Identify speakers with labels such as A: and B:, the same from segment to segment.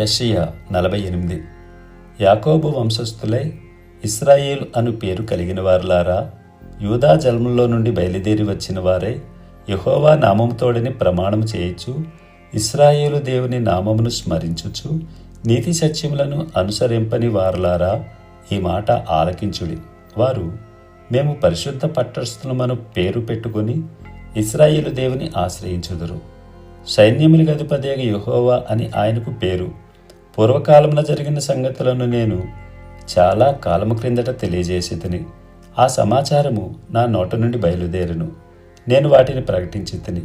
A: యషియా నలభై ఎనిమిది. యాకోబు వంశస్థులై ఇస్రాయేల్ అను పేరు కలిగిన వారులారా యూదా జన్మలో నుండి బయలుదేరి వచ్చిన వారే యహోవా నామముతోడని ప్రమాణం చేయొచ్చు ఇస్రాయేలు దేవుని నామమును స్మరించుచు నీతి సత్యములను అనుసరింపని వారులారా ఈ మాట ఆలకించుడి. వారు మేము పరిశుద్ధ పట్టస్థులమను పేరు పెట్టుకుని ఇస్రాయేలు దేవుని ఆశ్రయించుదురు. సైన్యములు అధిపతిగా యహోవా అని ఆయనకు పేరు పూర్వకాలంలో జరిగిన సంగతులను నేను చాలా కాలము క్రిందట తెలియజేసి ఆ సమాచారము నా నోట నుండి బయలుదేరును. నేను వాటిని ప్రకటించి తిని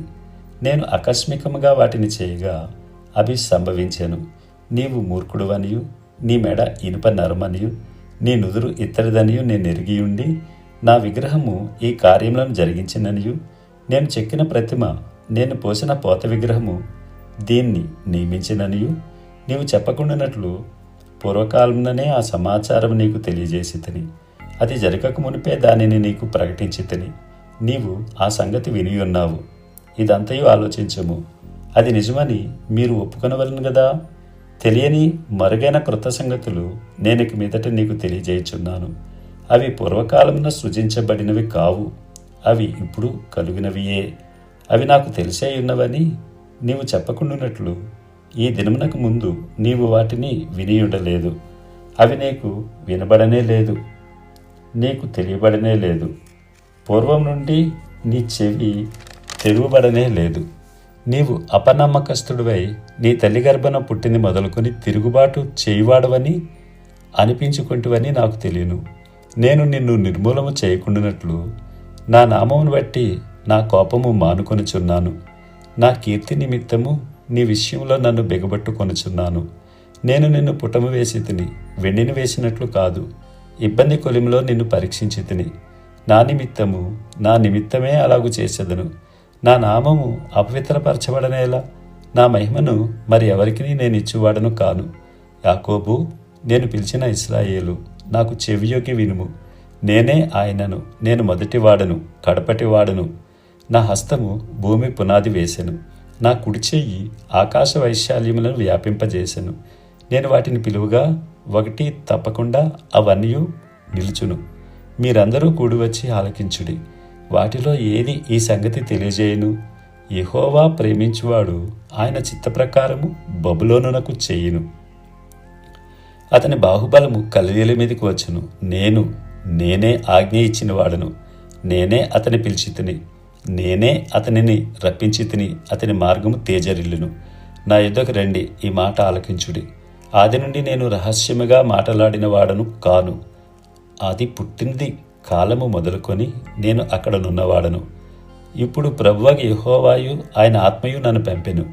A: నేను ఆకస్మికముగా వాటిని చేయగా అవి సంభవించాను. నీవు మూర్ఖుడువనియు నీ మెడ ఇనుప నరమనియు నీ నుదురు ఇత్తడిదనియు నేను ఎరిగి ఉండి నా విగ్రహము ఈ కార్యములను జరిగించిననియు. నేను చెక్కిన ప్రతిమ నేను పోసిన పోత విగ్రహము దీన్ని నియమించిననియు. నీవు చెప్పకుండానట్లు పూర్వకాలంలోనే ఆ సమాచారం నీకు తెలియజేసి తిని అది జరగక మునిపే దానిని నీకు ప్రకటించి తిని నీవు ఆ సంగతి విని ఉన్నావు. ఇదంతయు ఆలోచించము. అది నిజమని మీరు ఒప్పుకొనవలను కదా తెలియని మరుగైన క్రొత్త సంగతులు నేను మీదట నీకు తెలియజేయుచున్నాను. అవి పూర్వకాలమున సృజించబడినవి కావు. అవి ఇప్పుడు కలిగినవియే. అవి నాకు తెలిసే ఉన్నవని నీవు చెప్పకుండానట్లు ఈ దినమునకు ముందు నీవు వాటిని వినియుండలేదు. అవి నీకు వినబడనే లేదు. నీకు తెలియబడనే లేదు. పూర్వం నుండి నీ చెవి తెరువబడనే లేదు. నీవు అపనమ్మకస్తుడివై నీ తల్లి గర్భన పుట్టింది మొదలుకొని తిరుగుబాటు చేయువాడవని అనిపించుకుంటువని నాకు తెలియను. నేను నిన్ను నిర్మూలము చేయకుండానట్లు నా నామమును బట్టి నా కోపము మానుకొనుచున్నాను. నా కీర్తి నిమిత్తము నీ విషయంలో నన్ను బిగబట్టుకొనుచున్నాను. నేను నిన్ను పుటము వేసి తిని వెండిని వేసినట్లు కాదు ఇబ్బంది కొలిమిలో నిన్ను పరీక్షించి తిని. నా నిమిత్తము నా నిమిత్తమే అలాగు చేసేదను. నా నామము అపవిత్రపరచబడనేలా నా మహిమను మరి ఎవరికి నేను ఇచ్చువాడను కాను. యాకోబు నేను పిలిచిన ఇస్రాయేలు నాకు చెవియోకి వినుము. నేనే ఆయనను నేను మొదటివాడను కడపటివాడను. నా హస్తము భూమి పునాది వేసెను. నా కుడి చెయ్యి ఆకాశ వైశాల్యములను వ్యాపింపజేసెను. నేను వాటిని పిలువగా ఒకటి తప్పకుండా అవన్నీ నిలుచును. మీరందరూ కూడి వచ్చి ఆలకించుడి. వాటిలో ఏది ఈ సంగతి తెలియజేయను? యహోవా ప్రేమించువాడు ఆయన చిత్త ప్రకారము బబులోనునకు చేయును. అతని బాహుబలము కల్దీల మీదకి వచ్చును. నేను నేనే ఆజ్ఞ ఇచ్చిన వాడను నేనే అతని పిలిచితిని. నేనే అతనిని రప్పించి తిని అతని మార్గము తేజరిల్లును. నా యుద్ధకు రండి ఈ మాట ఆలకించుడి. ఆది నుండి నేను రహస్యముగా మాటలాడిన వాడను కాను. అది పుట్టింది కాలము మొదలుకొని నేను అక్కడనున్నవాడను ఇప్పుడు ప్రభువగ యహోవాయు ఆయన ఆత్మయు నన్ను పంపెను.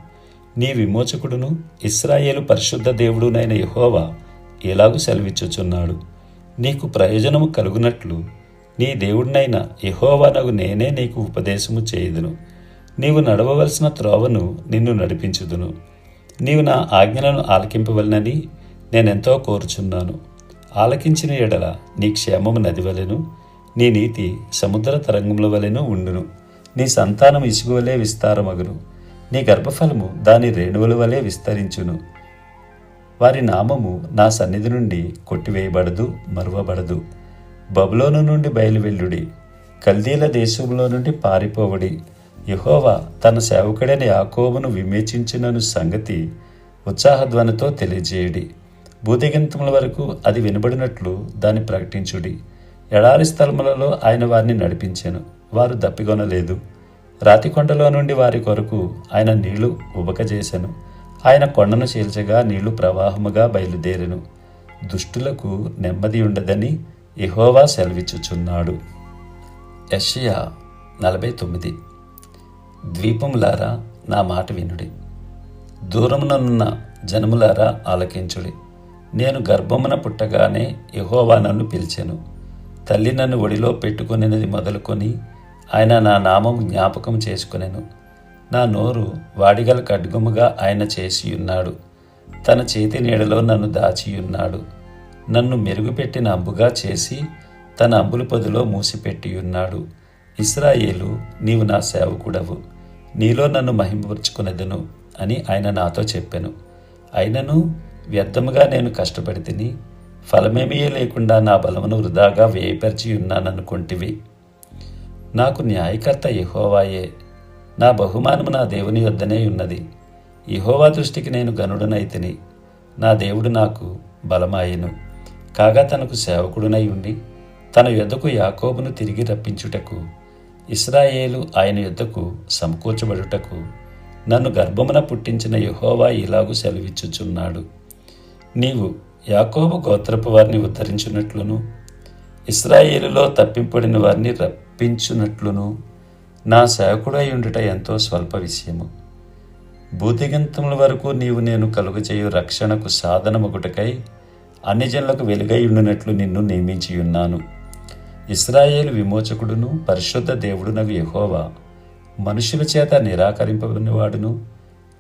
A: నీ విమోచకుడును ఇస్రాయేలు పరిశుద్ధ దేవుడునైన యహోవా ఎలాగూ సెలవిచ్చుచున్నాడు? నీకు ప్రయోజనము కలుగునట్లు నీ దేవుడినైన యెహోవానగు నేనే నీకు ఉపదేశము చేయుదును. నీవు నడవవలసిన త్రోవను నిన్ను నడిపించుదును. నీవు నా ఆజ్ఞలను ఆలకింపవలనని నేనెంతో కోరుచున్నాను. ఆలకించిన ఎడల నీ క్షేమము నది వలెను నీ నీతి సముద్ర తరంగముల వలెను ఉండును. నీ సంతానం ఇసుగు వలె విస్తారమగును. నీ గర్భఫలము దాని రేణువుల వలె విస్తరించును. వారి నామము నా సన్నిధి నుండి కొట్టివేయబడదు మరువబడదు. బబులోను నుండి బయలువెళ్ళుడి. కల్దీల దేశంలో నుండి పారిపోవడి. యహోవా తన సేవకుడైన యాకోబును విమేచించినను సంగతి ఉత్సాహధ్వనితో తెలియజేయడి. భూదిగంతముల వరకు అది వినబడినట్లు దాన్ని ప్రకటించుడి. ఎడారి స్థలములలో ఆయన వారిని నడిపించాను. వారు దప్పికొనలేదు. రాతికొండలో నుండి వారి కొరకు ఆయన నీళ్ళు ఉబకజేశాను ఆయన కొండను చీల్చగా నీళ్ళు ప్రవాహముగా బయలుదేరెను. దుష్టులకు నెమ్మది ఉండదని ఇహోవా సెలవిచ్చుచున్నాడు. యషియా నలభై తొమ్మిది. ద్వీపములారా నా మాట వినుడి. దూరముననున్న జనములారా ఆలకించుడి. నేను గర్భమున పుట్టగానే యహోవా నన్ను పిలిచెను. తల్లి నన్ను ఒడిలో పెట్టుకునేది మొదలుకొని ఆయన నా నామం జ్ఞాపకం చేసుకునేను. నా నోరు వాడిగల ఖడ్గముగా ఆయన చేసి ఉన్నాడు తన చేతి నీడలో నన్ను దాచియున్నాడు. నన్ను మెరుగుపెట్టిన అంబుగా చేసి తన అంబుల పొదిలో మూసిపెట్టి ఉన్నాడు ఇస్రాయేలు నీవు నా సేవకుడవు. నీలో నన్ను మహిమపరుచుకునేదను అని ఆయన నాతో చెప్పాను. అయినను వ్యర్థముగా నేను కష్టపడి తిని ఫలమేమీ లేకుండా నా బలమును వృధాగా వేయపరిచి ఉన్నాననుకుంటివి నాకు న్యాయకర్త యహోవాయే. నా బహుమానము నా దేవుని యొద్దనే ఉన్నది. యహోవా దృష్టికి నేను గనుడనైతిని నా దేవుడు నాకు బలమాయను. కాగా తనకు సేవకుడునై ఉండి తన యొద్దకు యాకోబును తిరిగి రప్పించుటకు ఇస్రాయేలు ఆయన యొద్దకు సమకూర్చబడుటకు నన్ను గర్భమున పుట్టించిన యహోవా ఇలాగు సెలవిచ్చుచున్నాడు. నీవు యాకోబు గోత్రపు వారిని ఉద్ధరించున్నట్లును ఇస్రాయేలులో తప్పింపడిన వారిని రప్పించున్నట్లును నా సేవకుడై ఉండుట ఎంతో స్వల్ప విషయము. భూతిగంతముల వరకు నీవు నేను కలుగజేయు రక్షణకు సాధనమొకటకై అన్ని జనులకు వెలుగై ఉండునట్లు నిన్ను నియమించి ఉన్నాను. ఇస్రాయేలు విమోచకుడును పరిశుద్ధ దేవుడునగు యహోవా. మనుషుల చేత నిరాకరింపబడినవాడును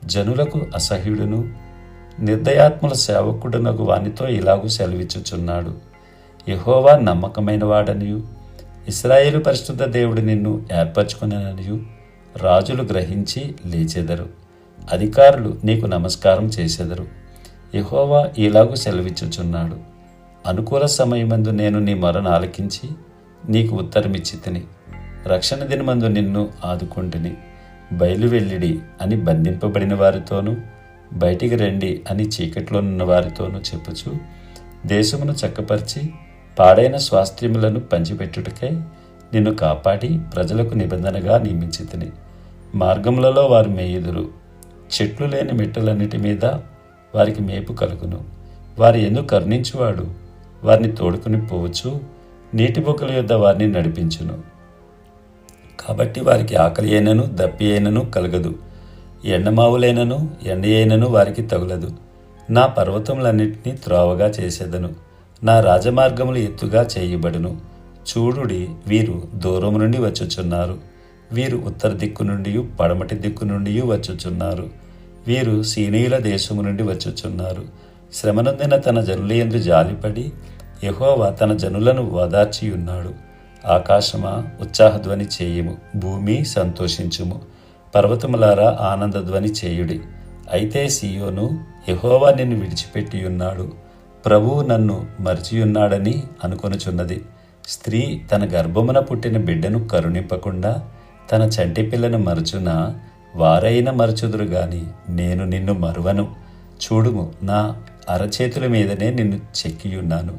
A: జనులకు అసహ్యుడును నిర్దయాత్మల సేవకుడునగు వానితో ఇలాగూ సెలవిచ్చుచున్నాడు. యహోవా నమ్మకమైన వాడనియు ఇస్రాయేలు పరిశుద్ధ దేవుడు నిన్ను ఏర్పరచుకుననియు. రాజులు గ్రహించి లేచెదరు. అధికారులు నీకు నమస్కారం చేసెదరు. యహోవా ఇలాగూ సెలవిచ్చుచున్నాడు. అనుకూల సమయమందు నేను నీ మొరను ఆలకించి నీకు ఉత్తరమిచ్చి తిని రక్షణ దినమందు నిన్ను ఆదుకుంటుని. బయలు వెళ్ళిడి అని బంధింపబడిన వారితోనూ బయటికి రండి అని చీకట్లో ఉన్న వారితోనూ చెప్పుచు దేశమును చక్కపరిచి పాడైన స్వాస్థ్యములను పంచిపెట్టుటకై నిన్ను కాపాడి ప్రజలకు నిబంధనగా నియమించి తిని మార్గములలో వారు మేయుదురు. చెట్లు లేని మెట్టులన్నిటి మీద వారికి మేపు కలుగును. వారి ఎందుకు కరుణించువాడు? వారిని తోడుకుని పోవచ్చు. నీటి బొక్కల యొద్ద వారిని నడిపించును. కాబట్టి వారికి ఆకలి అయినను దప్పి అయినను కలగదు. ఎండమావులైనను ఎండ అయినను వారికి తగులదు. నా పర్వతములన్నింటినీ త్రోవగా చేసేదను. నా రాజమార్గములు ఎత్తుగా చేయబడును. చూడుడి వీరు దూరం నుండి వచ్చుచున్నారు. వీరు ఉత్తర దిక్కు నుండి పడమటి దిక్కు నుండి వచ్చుచున్నారు. వీరు సీనీయుల దేశము నుండి వచ్చుచున్నారు. శ్రమనందిన తన జనులయందు జాలిపడి యహోవా తన జనులను ఓదార్చి ఉన్నాడు ఆకాశమా ఉత్సాహధ్వని చేయుము భూమి సంతోషించుము. పర్వతములారా ఆనందధ్వని చేయుడి. అయితే సియోను యహోవా నిన్ను విడిచిపెట్టి ఉన్నాడు ప్రభువు నన్ను మరిచియున్నాడని అనుకొనుచున్నది. స్త్రీ తన గర్భమున పుట్టిన బిడ్డను కరుణింపకుండా తన చంటి పిల్లను మరచున వారైన మరచుదురు గాని నేను నిన్ను మరువను. చూడుము నా అరచేతుల మీదనే నిన్ను చెక్కియున్నాను.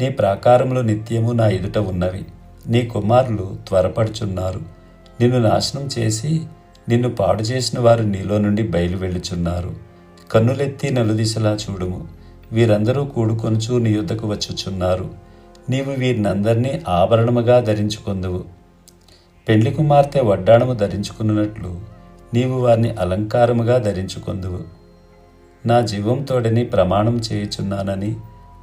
A: నీ ప్రాకారములు నిత్యము నా ఎదుట ఉన్నవి. నీ కుమారులు త్వరపడుచున్నారు. నిన్ను నాశనం చేసి నిన్ను పాడు చేసిన వారు నీలో నుండి బయలు వెళ్ళుచున్నారు. కన్నులెత్తి నలుదిశలా చూడుము. వీరందరూ కూడుకొనుచు నీ యుద్ధకు వచ్చుచున్నారు. నీవు వీరినందరినీ ఆభరణముగా ధరించుకొందువు. పెండ్లి కుమార్తె వడ్డాణము ధరించుకున్నట్లు నీవు వారిని అలంకారముగా ధరించుకొందువు. నా జీవంతోడని ప్రమాణం చేయుచున్నానని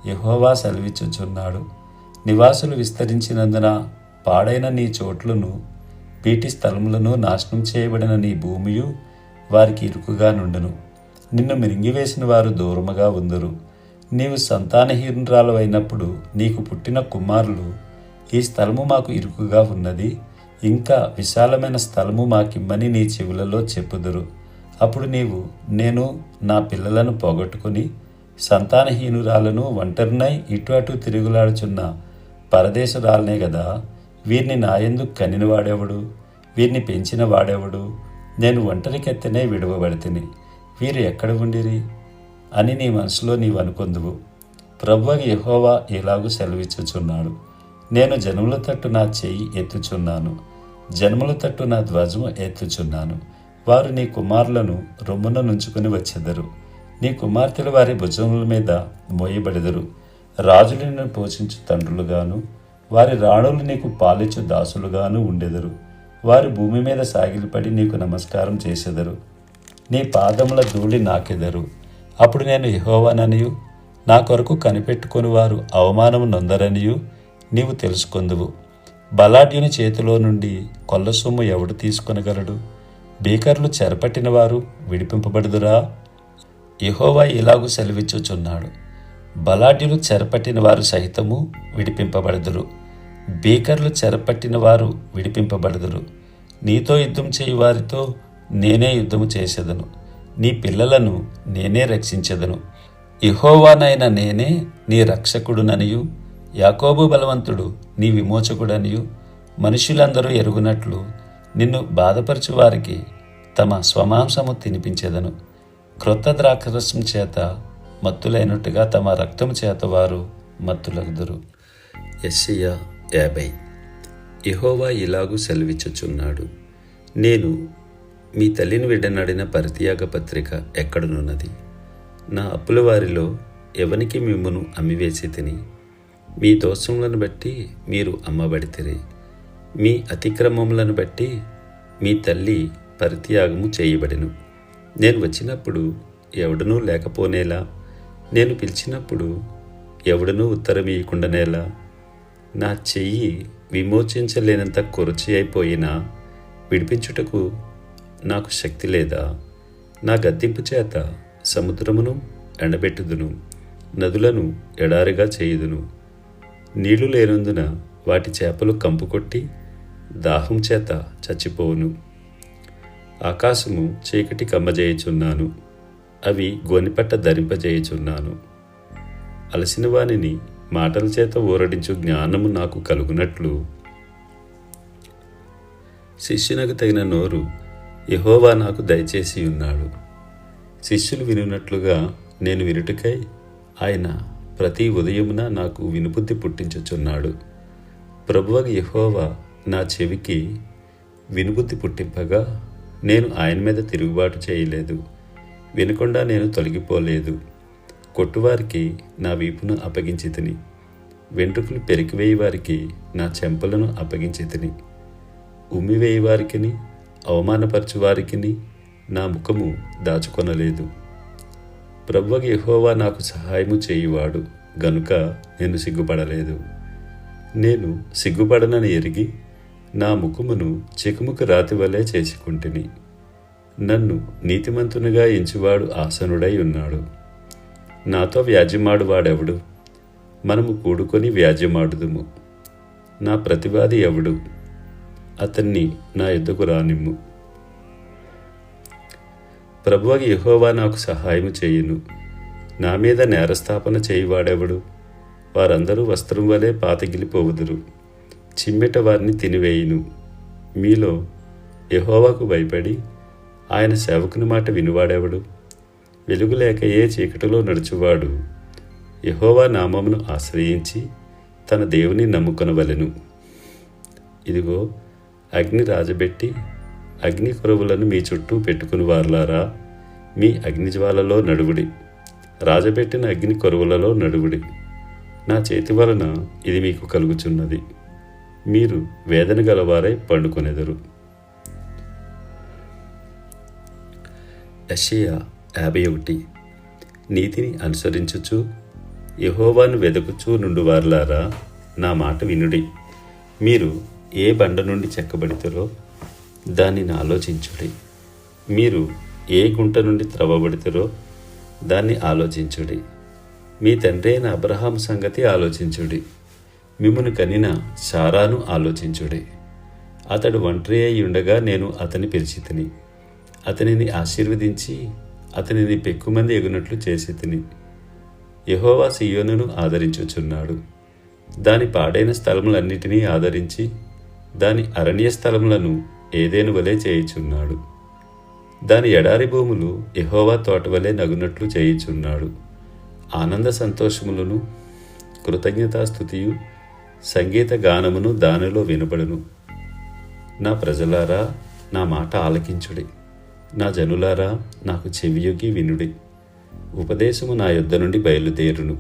A: యహోవా సెలవిచ్చుచున్నాడు. నివాసులు విస్తరించినందున పాడైన నీ చోట్లను వీటి స్థలములను నాశనం చేయబడిన నీ భూమియు వారికి ఇరుకుగా నుండును. నిన్ను మిరింగివేసిన వారు దూరముగా ఉందరు. నీవు సంతానహీనురాలు అయినప్పుడు నీకు పుట్టిన కుమారులు ఈ స్థలము మాకు ఇరుకుగా ఉన్నది. ఇంకా విశాలమైన స్థలము మాకిమ్మని నీ చెవులలో చెప్పుదురు. అప్పుడు నీవు నేను నా పిల్లలను పోగొట్టుకుని సంతానహీనురాలను ఒంటరినై ఇటు అటు తిరుగులాడుచున్న పరదేశురాలనే కదా వీరిని నాయందు కనిన వాడెవడు వీరిని పెంచిన వాడెవడు? నేను ఒంటరికెత్తనే విడవబడితిని. వీరు ఎక్కడ ఉండిరి? అని నీ మనసులో నీవు అనుకొందువు. ప్రభువ యహోవా ఇలాగూ సెలవిచ్చుచున్నాడు. నేను జనముల తట్టు నా చెయ్యి ఎత్తుచున్నాను. జన్మల తట్టు నా ధ్వజము ఎత్తుచున్నాను. వారు నీ కుమారులను రొమ్మున నుంచుకుని వచ్చెదరు. నీ కుమార్తెలు వారి భుజముల మీద మోయబడెదరు. రాజులు నిన్ను పోషించు తండ్రులుగాను వారి రాణులు నీకు పాలిచ్చు దాసులుగాను ఉండెదరు. వారి భూమి మీద సాగిలిపడి నీకు నమస్కారం చేసెదరు. నీ పాదముల ధూళి నాకెదరు. అప్పుడు నేను యెహోవాననియు నా కొరకు కనిపెట్టుకొని వారు అవమానము నొందరనియు నీవు తెలుసుకొందువు. బలాఢ్యుని చేతిలో నుండి కొల్ల సొమ్ము ఎవడు తీసుకొనగలడు? బీకర్లు చెరపట్టిన వారు విడిపింపబడుదురా? యహోవా ఇలాగు సెలవిచ్చుచున్నాడు. బలాఢ్యులు చెరపట్టిన వారు సహితము విడిపింపబడదురు. బీకర్లు చెరపట్టిన వారు విడిపింపబడదురు. నీతో యుద్ధం చేయి వారితో నేనే యుద్ధము చేసేదను. నీ పిల్లలను నేనే రక్షించెదను. ఇహోవానైన నేనే నీ రక్షకుడుననియు. యాకోబు బలవంతుడు నీ విమోచకుడనియు. మనుషులందరూ ఎరుగునట్లు నిన్ను బాధపరచు వారికి తమ స్వమాంసము తినిపించేదను. క్రొత్త ద్రాక్షరసం చేత మత్తులైనట్టుగా తమ రక్తము చేత వారు మత్తులగుదురు. ఎస్సియా యాభై. యెహోవా ఇలాగూ సెలవిచ్చుచున్నాడు. నేను మీ తల్లిని విడనడిన పరిత్యాగ పత్రిక ఎక్కడనున్నది? నా అప్పుల వారిలో ఎవనికి మిమ్మును అమ్మివేసి తిని మీ దోషములను బట్టి మీరు అమ్మబడితిరి. మీ అతిక్రమములను బట్టి మీ తల్లి పరిత్యాగము చేయబడెను. నేను వచ్చినప్పుడు ఎవడనూ లేకపోనేలా నేను పిలిచినప్పుడు ఎవడనూ ఉత్తరం ఇయ్యకుండానేలా నా చెయ్యి విమోచించలేనంత కొరచి అయిపోయినా విడిపించుటకు నాకు శక్తి లేదా. నా గద్దింపు చేత సముద్రమును ఎండబెట్టుదును నదులను ఎడారిగా చేయుదును. నీళ్ళు లేనందున వాటి చేపలు కంపు కొట్టి దాహం చేత చచ్చిపోవును. ఆకాశము చీకటి కమ్మజేయుచున్నాను. అవి గోనిపట్ట ధరింపజేయుచున్నాను. అలసిన వానిని మాటల చేత ఊరడించు జ్ఞానము నాకు కలుగునట్లు. శిష్యునకు తగిన నోరు యహోవా నాకు దయచేసి ఉన్నాడు. శిష్యులు వినున్నట్లుగా నేను వినుటకై ఆయన ప్రతి ఉదయమున నాకు వినుబుద్ధి పుట్టించుచున్నాడు. ప్రభువగ యహోవా నా చెవికి వినుబుద్ధి పుట్టింపగా నేను ఆయన మీద తిరుగుబాటు చేయలేదు. వినకుండా నేను తొలగిపోలేదు. కొట్టువారికి నా వీపును అప్పగించి తిని వెంట్రుకలు పెరికివేయవారికి నా చెంపలను అప్పగించి తిని ఉమ్మివేయి వారికిని వారికిని నా ముఖము దాచుకొనలేదు. ప్రభువకి యహోవా నాకు సహాయము చేయువాడు గనుక నేను సిగ్గుపడలేదు. నేను సిగ్గుపడనని ఎరిగి నా ముఖమును చికుముకు రాతి వలె చేసుకుంటుని. నన్ను నీతిమంతునిగా ఎంచువాడు ఆసనుడై ఉన్నాడు. నాతో వ్యాజ్యమాడు వాడెవడు? మనము కూడుకొని వ్యాజ్యమాడుదుము. నా ప్రతివాది ఎవడు? అతన్ని నా ఎద్దుకు రానిమ్ము. ప్రభువగ యహోవా నాకు సహాయము చేయును. నా మీద నేరస్థాపన చేయువాడెవడు? వారందరూ వస్త్రం వలె పాతగిలిపోవుదురు చిమ్మెట వారిని తినివేయును. మీలో యహోవాకు భయపడి ఆయన సేవకుని మాట వినువాడెవడు? వెలుగు లేక ఏ చీకటిలో నడుచువాడు. యహోవా నామమును ఆశ్రయించి తన దేవుని నమ్ముకొనవలెను. ఇదిగో అగ్ని రాజబెట్టి అగ్ని కురువులను మీ చుట్టూ పెట్టుకుని వారులారా మీ అగ్నిజ్వాలలో నడువుడి. రాజబెట్టిన అగ్ని కొరువులలో నడువుడి. నా చేతి వలన ఇది మీకు కలుగుచున్నది. మీరు వేదన గలవారై పండుకొనెదరు. యషియా యాభై ఒకటి. నీతిని అనుసరించుచు యహోవాను వెదకుచూ నుండి వారులారా నా మాట వినుడి. మీరు ఏ బండ నుండి చెక్కబడితరో దానిని ఆలోచించుడి. మీరు ఏ గుంట నుండి త్రవ్వబడితేరో దాన్ని ఆలోచించుడి. మీ తండ్రి అయిన అబ్రహాం సంగతి ఆలోచించుడి. మిమ్మను కనిన సారాను ఆలోచించుడి. అతడు ఒంటరి అయి ఉండగా నేను అతని పిలిచి అతనిని ఆశీర్వదించి అతనిని పెక్కుమంది ఎగునట్లు చేసి తిని యహోవా సియోనును ఆదరించుచున్నాడు. దాని పాడైన స్థలములన్నిటినీ ఆదరించి దాని అరణ్య స్థలములను ఏదేను వలె చేయిచున్నాడు. దాని ఎడారి భూములు యహోవా తోట వలె నగునట్లు చేయిచున్నాడు. ఆనంద సంతోషములను కృతజ్ఞతాస్థుతియు సంగీత గానమును దానిలో వినబడును. నా ప్రజలారా నా మాట ఆలకించుడి. నా జనులారా నాకు చెవియొగి వినుడి. ఉపదేశము నా యొద్ద నుండి బయలుదేరును.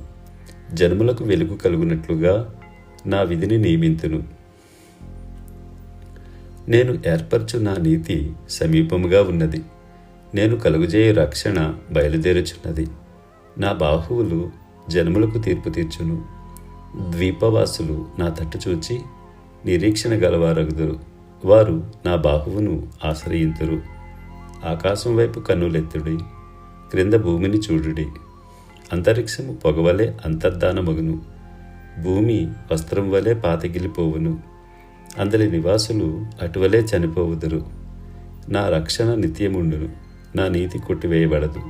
A: జన్ములకు వెలుగు కలుగునట్లుగా నా విధిని నియమింతును. నేను ఏర్పరచు నా నీతి సమీపముగా ఉన్నది. నేను కలుగుజేయ రక్షణ బయలుదేరుచున్నది. నా బాహువులు జనములకు తీర్పు తీర్చును. ద్వీపవాసులు నా తట్టు చూచి నిరీక్షణ గలవారగుదురు. వారు నా బాహువును ఆశ్రయింతురు. ఆకాశం వైపు కన్నులెత్తుడి క్రింద భూమిని చూడుడి. అంతరిక్షము పొగవలే అంతర్ధానమగును. భూమి వస్త్రం వలె పాతగిలిపోవును అందరి నివాసులు అటువలే చనిపోవుదురు. నా రక్షణ నిత్యముండును నా నీతి కొట్టివేయబడదు.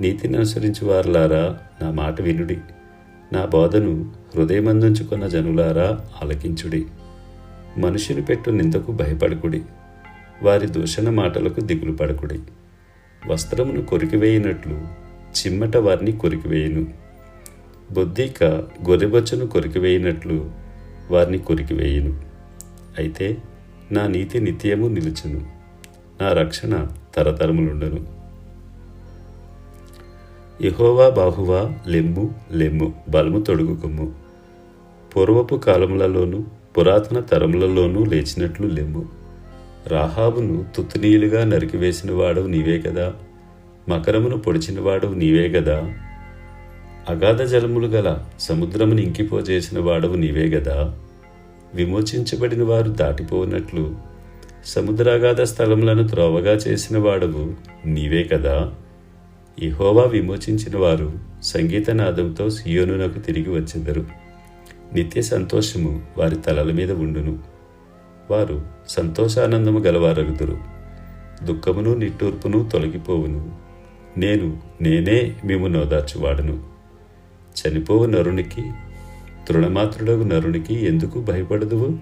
A: నీతిని అనుసరించి వారులారా నా మాట వినుడి. నా బోధను హృదయమందుంచుకున్న జనులారా ఆలకించుడి. మనుషులు పెట్టు నిందకు భయపడకుడి. వారి దూషణ మాటలకు దిగులు పడకుడి. వస్త్రమును కొరికివేయినట్లు చిమ్మట వారిని కొరికివేయును. బొద్దిక గొర్రెబొచ్చను కొరికివేయినట్లు వారిని కొరికివేయును. అయితే నా నీతి నిత్యము నిలుచును. నా రక్షణ తరతరములుండను. యహోవా బాహువా లెమ్ము లెమ్ము బలము తొడుగుకొమ్ము. పూర్వపు కాలములలోనూ పురాతన తరములలోనూ లేచినట్లు లెమ్ము. రాహాబును తుత్తునీయులుగా నరికివేసిన వాడవు నీవే కదా మకరమును పొడిచిన వాడవు నీవే కదా అగాధ జలములు గల సముద్రమును ఇంకిపోజేసిన వాడవు నీవే గదా? విమోచించబడిన వారు దాటిపోనట్లు. సముద్రాగాధ స్థలములను త్రోవగా చేసిన వాడవు నీవే కదా? ఇహోవా విమోచించిన వారు సంగీతనాదంతో సియోనునకు తిరిగి వచ్చెదరు. నిత్య సంతోషము వారి తలల మీద ఉండును. వారు సంతోషానందము గలవారగుదురు. దుఃఖమును నిట్టూర్పును తొలగిపోవును. నేను నేనే మేము నోదార్చువాడను. చనిపోవు నరునికి తృణమాత్రుడగు నరునికి ఎందుకు భయపడదువు?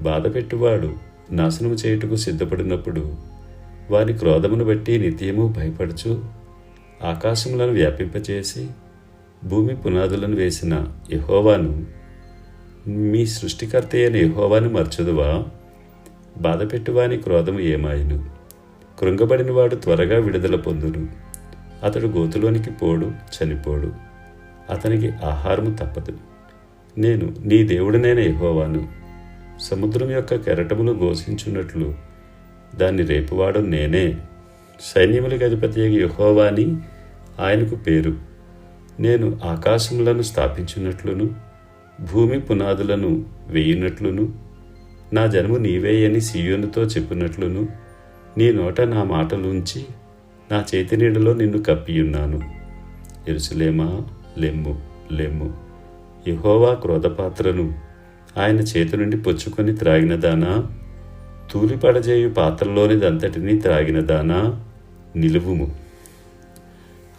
A: బాధపెట్టువాడు నాశనము చేయుటకు సిద్ధపడినప్పుడు వారి క్రోధమును బట్టి నిత్యము భయపడుచు ఆకాశములను వ్యాపింపచేసి భూమి పునాదులను వేసిన యహోవాను మీ సృష్టికర్త అయిన యహోవాను మర్చదువా? బాధపెట్టువాని క్రోధము ఏమాయను? కృంగబడినవాడు త్వరగా విడుదల పొందును. అతడు గోతులోనికి పోడు చనిపోడు. అతనికి ఆహారము తప్పదు. నేను నీ దేవుడినైన యహోవాను. సముద్రం యొక్క కెరటములు ఘోషించున్నట్లు దాన్ని రేపువాడు నేనే. సైన్యములకు అధిపతి యహోవాని ఆయనకు పేరు. నేను ఆకాశములను స్థాపించినట్లును భూమి పునాదులను వేయునట్లును నా జన్ము నీవే అని సీయోనుతో చెప్పినట్లును నీ నోట నా మాటలుంచి నా చేతి నీడలో నిన్ను కప్పియున్నాను. ఎరుసలేమా లెమ్ము లెమ్ము. యహోవా క్రోధపాత్రను ఆయన చేతి నుండి పుచ్చుకొని త్రాగినదానా తూలిపడజేయు పాత్రలోనిదంతటినీ త్రాగినదానా నిలువుము.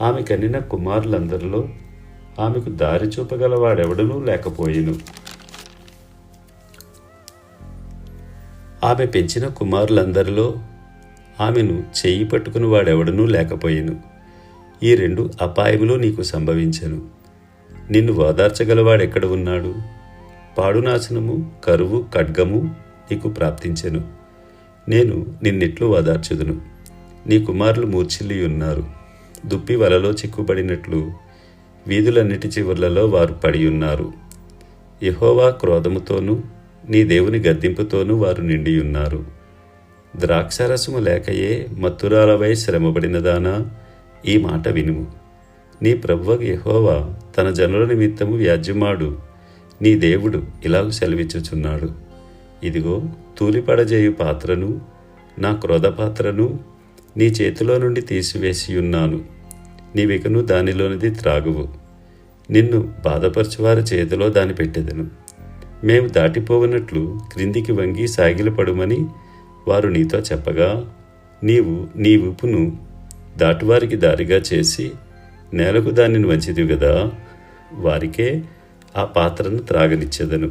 A: ఆమె కనిన కుమారులందరిలో ఆమెకు దారి చూపగలవాడెవడనూ లేకపోయిను. ఆమె పెంచిన కుమారులందరిలో ఆమెను చేయి పట్టుకుని వాడెవడనూ లేకపోయిను. ఈ రెండు అపాయములు నీకు సంభవించను. నిన్ను ఓదార్చగలవాడెక్కడ ఉన్నాడు? పాడునాశనము కరువు ఖడ్గము నీకు ప్రాప్తించెను. నేను నిన్నెట్లు ఓదార్చుదును. నీ కుమారులు మూర్ఛిల్లి ఉన్నారు. దుప్పి వలలో చిక్కుబడినట్లు వీధులన్నిటి చివర్లలో వారు పడి ఉన్నారు. యహోవా క్రోధముతోనూ నీ దేవుని గద్దింపుతోనూ వారు నిండి ఉన్నారు. ద్రాక్షారసము లేకయే మత్తురాలవై శ్రమబడినదానా ఈ మాట వినుము. నీ ప్రభువ యహోవా తన జనుల నిమిత్తము వ్యాజ్యమాడు. నీ దేవుడు ఇలాగ సెలవిచ్చుచున్నాడు. ఇదిగో తూలిపడజేయు పాత్రను నా క్రోధ పాత్రను నీ చేతిలో నుండి తీసివేసి ఉన్నాను నీవికను దానిలోనిది త్రాగువు. నిన్ను బాధపరచువారి చేతిలో దాని పెట్టెదను. మేము దాటిపోవనట్లు క్రిందికి వంగి సాగిలపడుమని వారు నీతో చెప్పగా నీవు నీ ఊపును దాటువారికి దారిగా చేసి నేలకు దానిని మంచిది కదా వారికే ఆ పాత్రను త్రాగనిచ్చేదను.